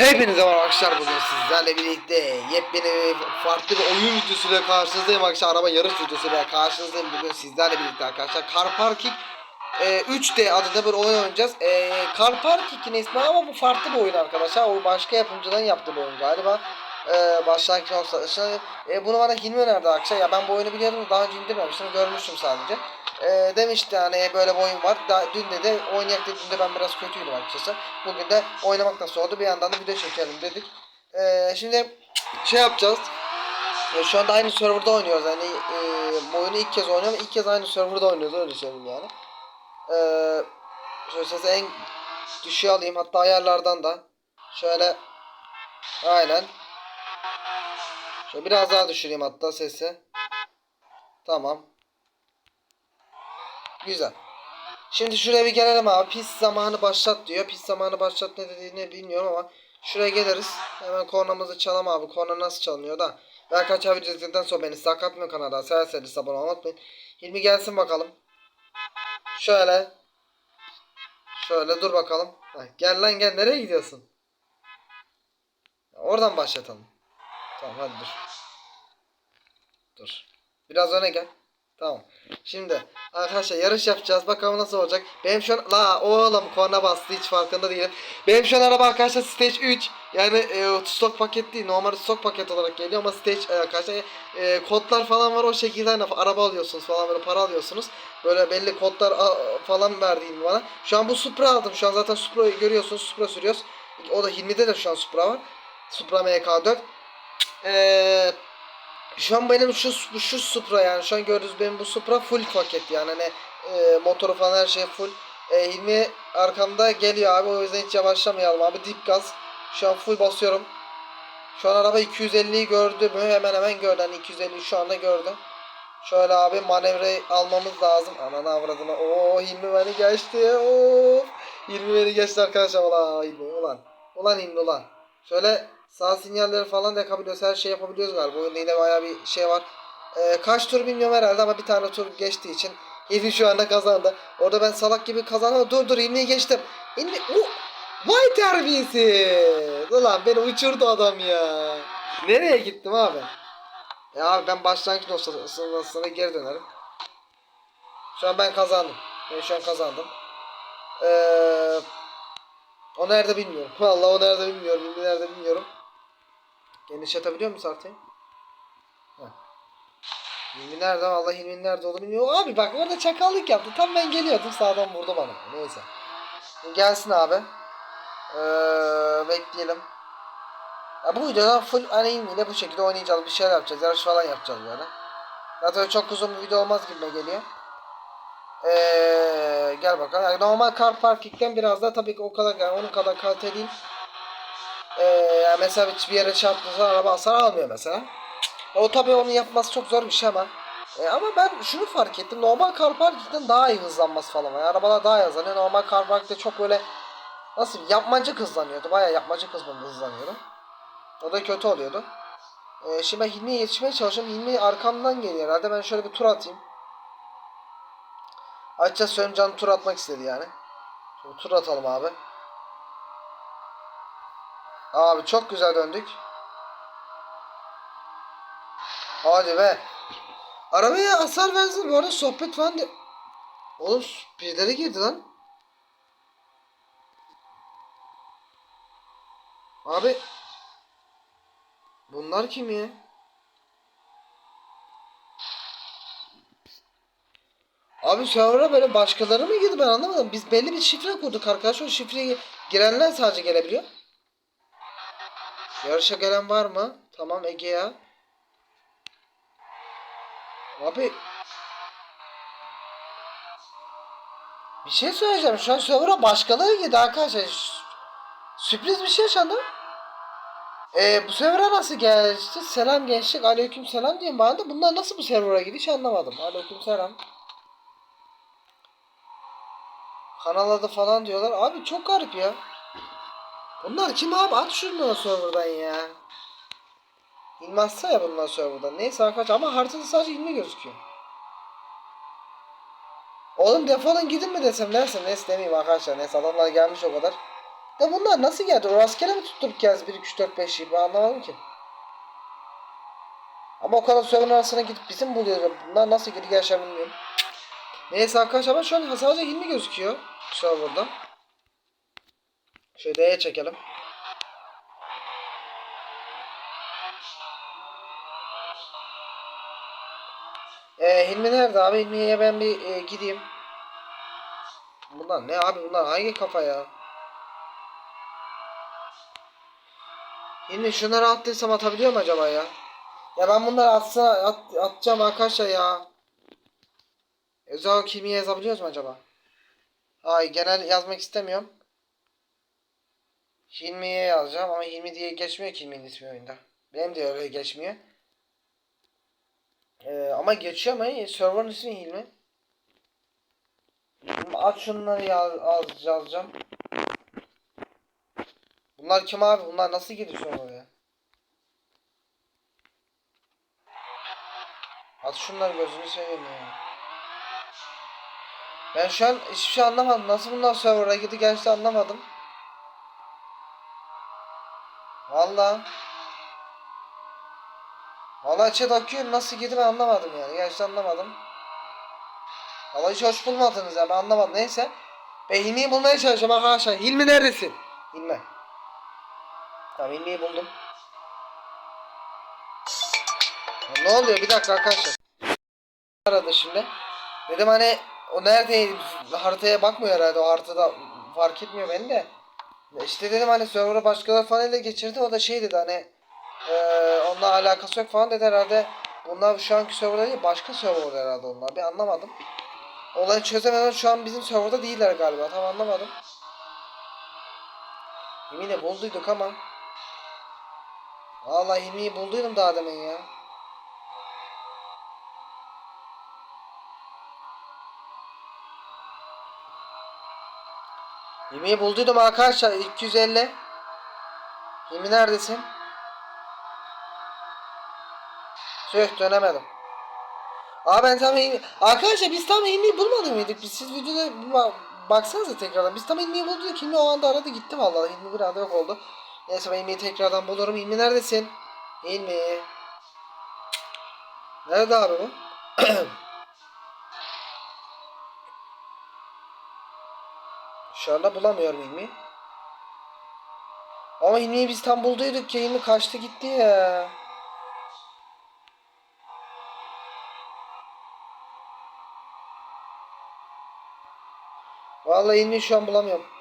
Hepinize merhaba arkadaşlar bugün sizlerle birlikte yepyeni farklı bir oyun videosuyla karşınızdayım arkadaşlar. Araba yarış videosuyla karşınızdayım. Bugün sizlerle birlikte arkadaşlar. Car Parking e, 3D adında bir oyun oynayacağız. E, Car Parking'in ismi ama bu farklı bir oyun arkadaşlar. O başka yapımcıdan yaptığı bir oyun galiba e, başlangıç işte, e, bunu bana Hilmi önerdi arkadaşlar ya ben bu oyunu biliyordum daha önce indirmemiştim görmüştüm sadece e, demişti hani böyle bir oyun var. Da, dün de de oynayak dediğimde ben biraz kötüydüm açıkçası. Bugün de oynamak nasıl oldu bir yandan da video çekelim dedik. E, şimdi şey yapacağız. E, şu anda aynı serverda oynuyoruz. Hani e, bu oyunu ilk kez oynuyorum. İlk kez aynı serverda oynuyoruz öyle söyleyeyim yani. E, şöyle en düşüğe alayım. Hatta ayarlardan da. Şöyle. Aynen. Şöyle biraz daha düşüreyim hatta sesi. Tamam. Güzel. Şimdi şuraya bir gelelim abi. Pis zamanı başlat diyor. Pis zamanı başlat ne dediğini bilmiyorum ama şuraya geliriz. Hemen kornamızı çalalım abi. Korna nasıl çalınıyor da. Ve arkadaşlar video izledikten sonra beni sakat mı kanalda severseniz abone olmayı unutmayın. Hilmi gelsin bakalım. Şöyle. Şöyle dur bakalım. Gel lan gel nereye gidiyorsun? Oradan başlatalım. Tamam hadi dur. Dur. Biraz öne gel. Tamam. Şimdi arkadaşlar yarış yapacağız. Bakalım nasıl olacak. Benim şu an la oğlum korna bastı hiç farkında değilim. Benim şu an araba arkadaşlar stage 3. Yani e, stok paket değil. Normal stok paket olarak geliyor ama stage e, arkadaşlar e, kodlar falan var o şekilde hani araba alıyorsunuz falan böyle para alıyorsunuz. Böyle belli kodlar falan verdiğim bana. Şu an bu Supra aldım. Şu an zaten Supra'yı görüyorsunuz. Supra sürüyoruz. O da Hilmi'de de şu an Supra var. Supra MK4. Eee şu an benim şu bu şu Supra yani şu an gördüğünüz benim bu Supra full paket yani hani e, motoru falan her şey full. E, Hilmi arkamda geliyor abi o yüzden hiç yavaşlamayalım abi dip gaz. Şu an full basıyorum. Şu an araba 250'yi gördü mü hemen hemen gördü hani 250'yi şu anda gördü. Şöyle abi manevrayı almamız lazım. Ananı avradına. Oo Hilmi beni geçti. Oo. Hilmi beni geçti arkadaşlar. Ulan Hilmi ulan. Ulan Hilmi ulan. Şöyle sağ sinyalleri falan da yapabiliyoruz. Her şey yapabiliyoruz galiba. Oyunda yine bayağı bir şey var. Ee, kaç tur bilmiyorum herhalde ama bir tane tur geçtiği için Hilmi şu anda kazandı. Orada ben salak gibi kazandım. Dur dur Hilmi'yi geçtim. Hilmi... Oh! Vay terbiyesiz. Ulan beni uçurdu adam ya. Nereye gittim abi? Ya abi ben başlangıç noktasına geri dönerim. Şu an ben kazandım. Ben şu an kazandım. Eee... O nerede bilmiyorum. Vallahi o nerede bilmiyorum. Nerede bilmiyorum. Genişletebiliyor musun artık? Hilmi nerede? Vallahi Hilmi'nin nerede olduğunu bilmiyorum. Abi bak orada çakallık yaptı. Tam ben geliyordum sağdan vurdu bana. Neyse. Gelsin abi. Ee, bekleyelim. Ya bu videoda full hani Hilmi'yle bu şekilde oynayacağız. Bir şeyler yapacağız. Yarış falan yapacağız böyle. Zaten çok uzun bir video olmaz gibi geliyor. Ee, gel bakalım. Yani normal car parking'den biraz daha tabii ki o kadar yani onun kadar kalite değil. Ee, yani mesela bir yere çarptığında araba hasar almıyor mesela. O tabii onu yapması çok zor bir şey ama. Ee, ama ben şunu fark ettim. Normal car parking'den daha iyi hızlanması falan. Yani arabalar daha iyi hızlanıyor. Normal car parking'de çok böyle nasıl yapmacık hızlanıyordu. Bayağı yapmacık hızlanıyordu. O da kötü oluyordu. Ee, şimdi ben Hilmi'ye yetişmeye çalışıyorum. Hilmi arkamdan geliyor herhalde. Ben şöyle bir tur atayım. Söyleyeyim canım tur atmak istedi yani. Şimdi tur atalım abi. Abi çok güzel döndük. Hadi be. Arabaya hasar versin bu arada sohbet falan de... Oğlum birileri girdi lan. Abi. Bunlar kim ya? Abi server'a böyle başkaları mı girdi ben anlamadım. Biz belli bir şifre kurduk arkadaşlar. O şifreye girenler sadece gelebiliyor. Yarışa gelen var mı? Tamam Ege ya. Abi. Bir şey söyleyeceğim. Şu an server'a başkaları girdi arkadaşlar. Sürpriz bir şey yaşandı. Ee, bu server'a nasıl geçti? Selam gençlik. Aleyküm selam bana da. Bunlar nasıl bu server'a hiç anlamadım. Aleyküm selam. Kanal adı falan diyorlar. Abi çok garip ya. Bunlar kim abi? At şunu serverdan ya. İlmazsa ya bunlar serverdan. Neyse arkadaşlar ama haritada sadece ilmi gözüküyor. Oğlum defolun gidin mi desem dersin. Neyse demeyeyim arkadaşlar. Neyse adamlar gelmiş o kadar. De bunlar nasıl geldi? Rastgele mi tutturup geldi 1, 2, 3, 4, 5 ben anlamadım ki. Ama o kadar server arasına gidip bizim buluyor. Bunlar nasıl geri gelişe bilmiyorum. Neyse arkadaşlar ama şu an sadece 20 gözüküyor. Server'da. Şöyle D'ye çekelim. Ee, Hilmi nerede abi? Hilmi'ye ben bir e, gideyim. Bunlar ne abi bunlar hangi kafa ya? Hilmi şunları attıysam atabiliyor mu acaba ya? Ya ben bunları atsa at, atacağım arkadaşlar ya. Özel kimya yazabiliyoruz mu acaba? Ay genel yazmak istemiyorum. Hilmi'ye yazacağım ama Hilmi diye geçmiyor ki Hilmi'nin ismi oyunda. Benim de öyle geçmiyor. Ee, ama geçiyor ama server'ın ismi Hilmi. Aç şunları yaz, yaz, yazacağım. Bunlar kim abi? Bunlar nasıl gidiyor sonra oraya? At şunları gözünü seveyim ya. Ben şu an hiçbir şey anlamadım. Nasıl bunlar server'a girdi gerçekten anlamadım. Valla. Valla chat akıyor nasıl girdi ben anlamadım yani. Gerçekten anlamadım. Valla hiç hoş bulmadınız ya ben anlamadım. Neyse. Ben bulmaya çalışacağım arkadaşlar. Hilmi neredesin? Hilmi. Tamam Hilmi'yi buldum. Ya ne oluyor bir dakika arkadaşlar. Aradı şimdi. Dedim hani o neredeydi haritaya bakmıyor herhalde o haritada fark etmiyor beni de. İşte dedim hani server'ı başkaları falan ele geçirdi o da şey dedi hani eee onunla alakası yok falan dedi herhalde. Bunlar şu anki serverda değil başka serverda herhalde onlar bir anlamadım. Olayı çözemeden şu an bizim serverda değiller galiba tam anlamadım. Hilmi'yi bulduyduk ama. Vallahi Hilmi'yi bulduydum daha demin ya. Hilmi'yi bulduydum arkadaşlar 250. Hilmi neredesin? Tüh dönemedim. Aa ben tam Hilmi... Arkadaşlar biz tam Hilmi'yi bulmadık mıydık? Biz siz videoda baksanıza tekrardan. Biz tam Hilmi'yi bulduk. Hilmi o anda aradı gitti vallahi. Hilmi bir anda yok oldu. Neyse ben Hilmi'yi tekrardan bulurum. Hilmi neredesin? Hilmi. Nerede abi bu? Anda bulamıyorum Hilmi'yi. Ama Hilmi'yi biz tam bulduyduk ya. Hilmi kaçtı gitti ya. Vallahi Hilmi'yi şu an bulamıyorum.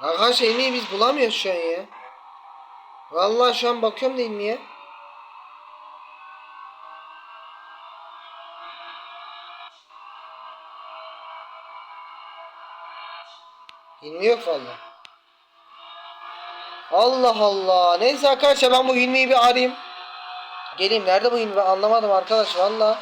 Arkadaşlar Hilmi'yi biz bulamıyoruz şu an ya. Vallahi şu an bakıyorum da Hilmi'ye. Hilmi yok vallahi. Allah Allah. Neyse arkadaşlar ben bu Hilmi'yi bir arayayım. Geleyim nerede bu Hilmi ben anlamadım arkadaş valla.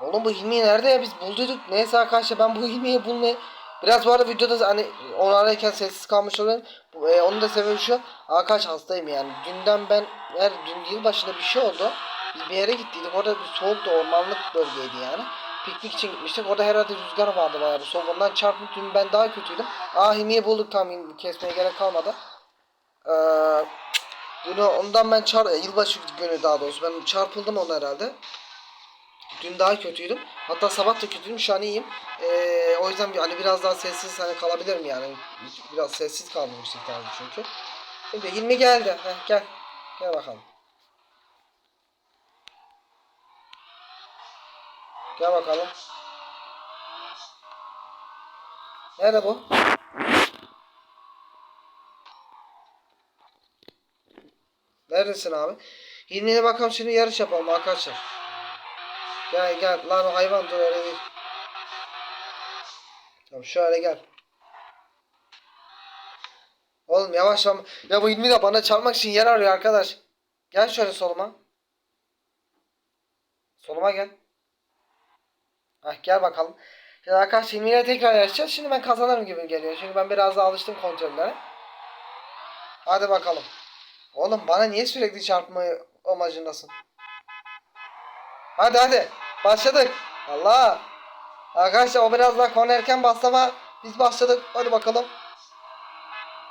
Oğlum bu Hilmi'yi nerede ya biz bulduyduk. Neyse arkadaşlar ben bu Hilmi'yi bulmaya Biraz bu arada videoda hani onu ararken sessiz kalmış oluyorum. Bu, e, onun da sebebi şu. Arkadaş hastayım yani. Dünden ben her dün yılbaşında bir şey oldu. Biz bir yere gittiydik. Orada bir soğuktu. Ormanlık bölgeydi yani. Piknik için gitmiştik. Orada herhalde rüzgar vardı bayağı bir soğuk. Ondan çarpıp dün ben daha kötüydüm. Ah Hilmi'yi bulduk tam kesmeye gerek kalmadı. Ee, dün ondan ben çar yılbaşı günü daha doğrusu ben çarpıldım ona herhalde. Dün daha kötüydüm. Hatta sabah da kötüydüm. Şu an iyiyim. Ee, o yüzden bir, hani biraz daha sessiz hani kalabilirim yani. Biraz sessiz kaldım yüksek çünkü. Şimdi Hilmi geldi. Heh, gel. Gel bakalım. Gel bakalım. Nerede bu? Neredesin abi? Hilmi'ye bakalım şimdi yarış yapalım arkadaşlar. Gel gel lan o hayvan dur öyle değil. Tamam şöyle gel. Oğlum yavaş lan. Ya bu ilmi de bana çarpmak için yer arıyor arkadaş. Gel şöyle soluma. Soluma gel. Hah gel bakalım. Şimdi arkadaşlar ilmiyle tekrar yarışacağız. Şimdi ben kazanırım gibi geliyor. Çünkü ben biraz daha alıştım kontrollere. Hadi bakalım. Oğlum bana niye sürekli çarpma amacındasın? Hadi hadi. Başladık. Allah. Arkadaşlar o biraz daha konu erken bastı ama biz başladık. Hadi bakalım.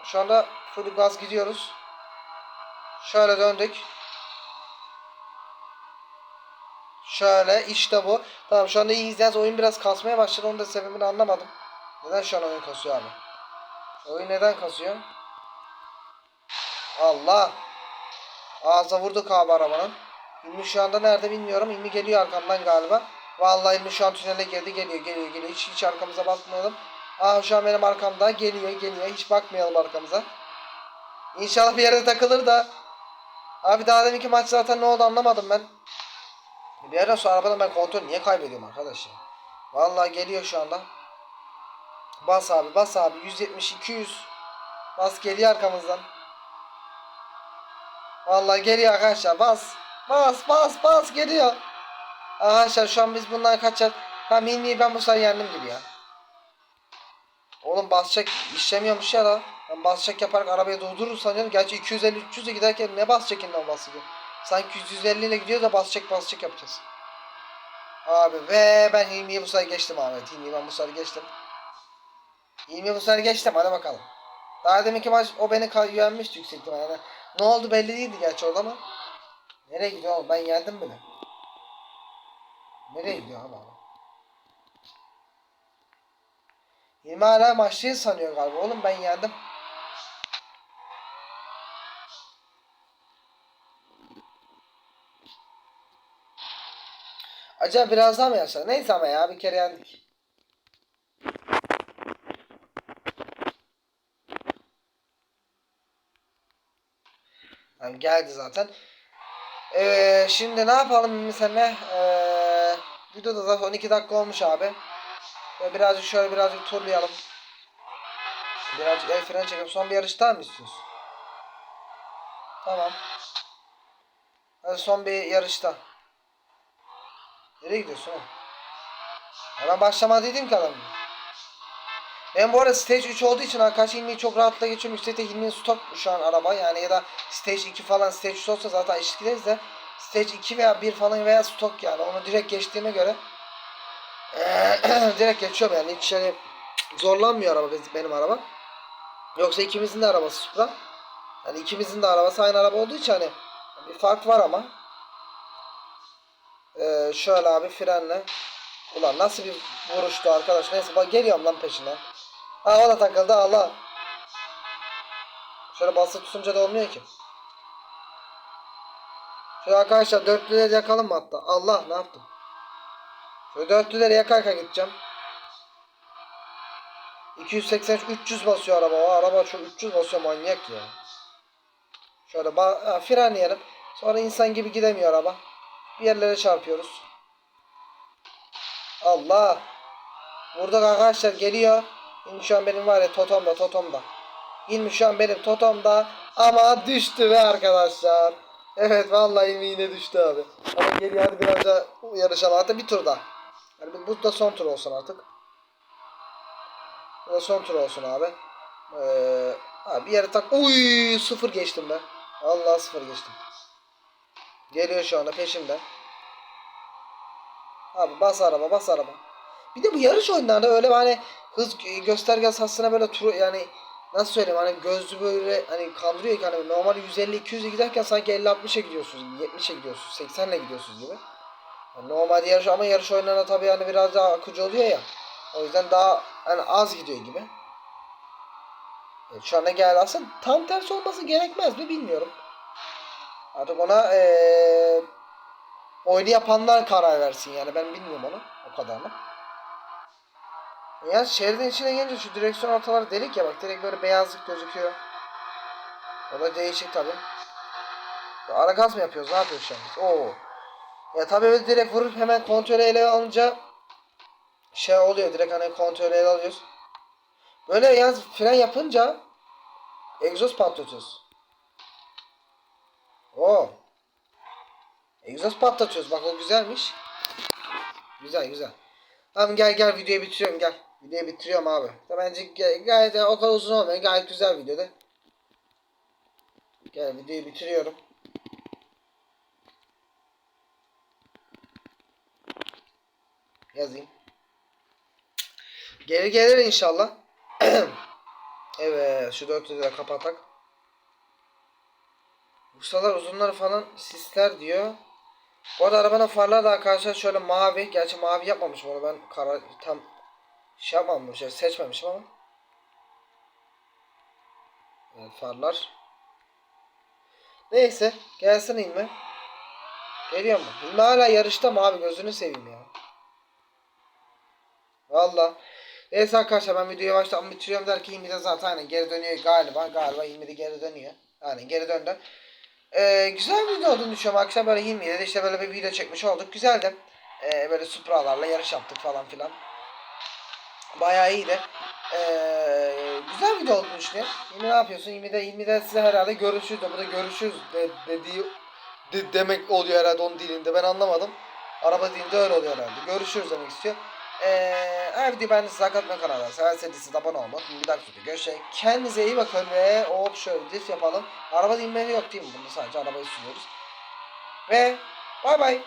Şu anda full gaz gidiyoruz. Şöyle döndük. Şöyle işte bu. Tamam şu anda iyi izleyeceğiz. Oyun biraz kasmaya başladı. Onun da sebebini anlamadım. Neden şu an oyun kasıyor abi? Oyun neden kasıyor? Allah. Ağza vurduk abi arabanın. İlmi şu anda nerede bilmiyorum. İlmi geliyor arkamdan galiba. Vallahi İlmi şu an tünele girdi. Geliyor geliyor geliyor. Hiç, hiç arkamıza bakmayalım. Aa şu an benim arkamda. Geliyor geliyor. Hiç bakmayalım arkamıza. İnşallah bir yere takılır da. Abi daha deminki maç zaten ne oldu anlamadım ben. Bir yerden sonra arabadan ben kontrol niye kaybediyorum arkadaş ya. Vallahi geliyor şu anda. Bas abi bas abi 170 200. Bas geliyor arkamızdan. Vallahi geliyor arkadaşlar bas. Bas bas bas geliyor. Arkadaşlar şu an biz bundan kaçar. Ha mini ben bu sefer yendim gibi ya. Oğlum basacak işlemiyormuş ya da. Ben basacak yaparak arabayı durdurur sanıyorum. Gerçi 250-300 ile giderken ne basacak inden bahsediyor. Sanki 150 ile gidiyor da basacak basacak yapacağız. Abi ve ben Hilmi'yi bu sefer geçtim abi. Hilmi'yi ben bu sefer geçtim. Hilmi'yi bu sefer geçtim hadi bakalım. Daha deminki maç o beni yenmişti yüksek ihtimalle. Yani ne oldu belli değildi gerçi orada ama. Nereye gidiyor oğlum ben yendim bile. Nereye gidiyor adam? Hilmi hala maçlıyı sanıyor galiba oğlum ben yendim. Acaba biraz daha mı yaşar? Neyse ama ya bir kere yendik. Tamam, geldi zaten. Ee, şimdi ne yapalım mesela? Ee, videoda zaten 12 dakika olmuş abi. Ve birazcık şöyle birazcık turlayalım. Birazcık el freni çekelim. Son bir yarış daha mı istiyorsun? Tamam. Hadi son bir yarışta. Nereye gidiyorsun oğlum? Ya ben başlamadıydım ki adamın. Ben bu arada stage 3 olduğu için arkadaş ilmiyi çok rahatlıkla geçiyorum. Üstelik de ilmiğin stok şu an araba. Yani ya da stage 2 falan stage 3 olsa zaten eşit gideriz de stage 2 veya 1 falan veya stok yani. Onu direkt geçtiğime göre direkt geçiyorum yani. Hiç şey zorlanmıyor araba benim araba. Yoksa ikimizin de arabası Supra. Yani ikimizin de arabası aynı araba olduğu için hani bir fark var ama. Ee, şöyle abi frenle. Ulan nasıl bir vuruştu arkadaş. Neyse bak geliyorum lan peşinden. Ha o da takıldı Allah. Şöyle basıp tutunca da olmuyor ki. Şöyle arkadaşlar dörtlüleri yakalım mı hatta? Allah ne yaptım? Şöyle dörtlüleri yakarken gideceğim. 283 300 basıyor araba. O araba çok 300 basıyor manyak ya. Şöyle ha, frenleyelim. Sonra insan gibi gidemiyor araba. Bir yerlere çarpıyoruz. Allah. Burada arkadaşlar geliyor. Şimdi şu an benim var ya totomda totomda. İlmi şu an benim totomda. Ama düştü be arkadaşlar. Evet vallahi ilmi yine düştü abi. Ama geliyor hadi biraz da yarışalım. Hatta bir tur daha. Yani bu da son tur olsun artık. Bu da son tur olsun abi. Ee, abi bir yere tak. Uy sıfır geçtim ben. Allah sıfır geçtim. Geliyor şu anda peşimden. Abi bas araba bas araba. Bir de bu yarış oyunlarında öyle hani hız gösterge hassına böyle tur yani nasıl söyleyeyim hani gözlü böyle hani kandırıyor ki hani normal 150 200'e giderken sanki 50 60'a gidiyorsunuz gibi 70'e gidiyorsunuz 80'le gidiyorsunuz gibi. Yani normal yarış ama yarış oyunlarında tabii yani biraz daha akıcı oluyor ya. O yüzden daha hani az gidiyor gibi. Evet, şu anda geldi aslında tam tersi olması gerekmez mi bilmiyorum. Artık ona eee oyunu yapanlar karar versin yani ben bilmiyorum onu o kadarını. Ya şeridin içine gelince şu direksiyon ortaları delik ya bak direkt böyle beyazlık gözüküyor. O da değişik tabi. Ara gaz mı yapıyoruz ne yapıyoruz biz? Oo. Ya tabi öyle direkt vurup hemen kontrolü ele alınca şey oluyor direkt hani kontrolü ele alıyoruz. Böyle yalnız fren yapınca Egzoz patlatıyoruz. Oo. Egzoz patlatıyoruz. Bak o güzelmiş. Güzel güzel. Tamam gel gel videoyu bitiriyorum gel. Videoyu bitiriyorum abi. Bence gay- gayet o kadar uzun olmuyor. Gayet güzel videoda. Gel videoyu bitiriyorum. Yazayım. Geri gelir inşallah. evet şu dörtlüğü de kapatak. Ustalar uzunları falan sisler diyor. Bu arada arabanın farları da arkadaşlar şöyle mavi. Gerçi mavi yapmamışım onu ben kara tam şey yapmamışım, seçmemişim ama. Evet farlar. Neyse gelsin ilmi. Geliyor mu? İlmi hala yarışta mı abi gözünü seveyim ya. Valla. Neyse arkadaşlar ben videoyu yavaştan bitiriyorum derken İlmi de zaten aynen geri dönüyor galiba. Galiba İlmi de geri dönüyor. Aynen geri döndü. Ee, güzel bir video olduğunu düşünüyorum arkadaşlar. Böyle İlmi'yle de işte böyle bir video çekmiş olduk. Güzeldi. Ee, böyle Supra'larla yarış yaptık falan filan. Bayağı iyiydi. Ee, güzel video olduğunu düşünüyorum. İlmi ne yapıyorsun? İlmi de, İlmi de size herhalde görüşürüz de. Bu da görüşürüz de, dediği de, demek oluyor herhalde onun dilinde. Ben anlamadım. Araba dilinde öyle oluyor herhalde. Görüşürüz demek istiyor. Ee, her videoyu beğendiyseniz like atmayı kanala. Severseniz siz abone olmak. Bir dahaki videoda görüşürüz. Kendinize iyi bakın ve hop şöyle drift yapalım. Araba inmeleri yok değil mi? Bunda sadece arabayı sürüyoruz. Ve bay bay.